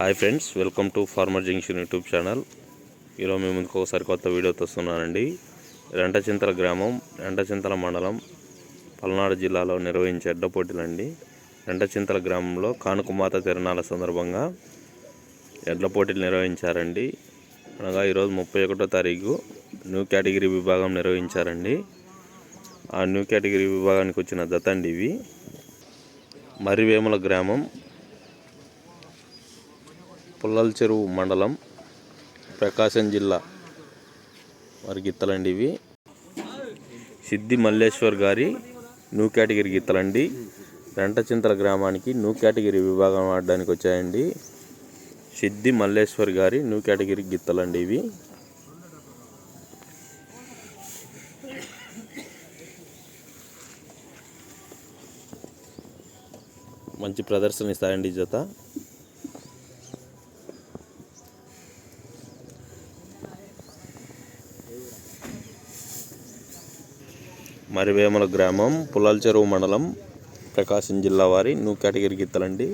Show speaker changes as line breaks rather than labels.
Hi friends welcome to farmer junction YouTube channel. ఈరోజు మేము ముందుకు ఒకసారి కొత్త వీడియోతో వస్తున్నానండి రెంటచింతల గ్రామం రెంటచింతల మండలం పల్నాడు జిల్లాలో నిర్వహించే ఎడ్లపోటీలండి రెంటచింతల గ్రామంలో కానుకమాత తిరణాల సందర్భంగా ఎడ్ల పోటీలు నిర్వహించారండి. అనగా ఈరోజు ముప్పై ఒకటో తారీఖు న్యూ కేటగిరీ విభాగం నిర్వహించారండి. ఆ న్యూ కేటగిరీ విభాగానికి వచ్చిన దత్తండి ఇవి. మరివేముల గ్రామం పుల్లల చెరువు మండలం ప్రకాశం జిల్లా. వారి గిత్తలండి ఇవి. సిద్ధి మల్లేశ్వర్ గారి న్యూ కేటగిరీ గిత్తలండి. రెంటచింతల గ్రామానికి న్యూ కేటగిరీ విభాగం ఆడడానికి వచ్చాయండి. సిద్ధి మల్లేశ్వర్ గారి న్యూ కేటగిరీ గీతలండి ఇవి. మంచి ప్రదర్శన ఇస్తాయండి జత. మరివేమల గ్రామం పుల్లల చెరువు మండలం ప్రకాశం జిల్లా వారి న్యూ కేటగిరీ గిత్తలండి.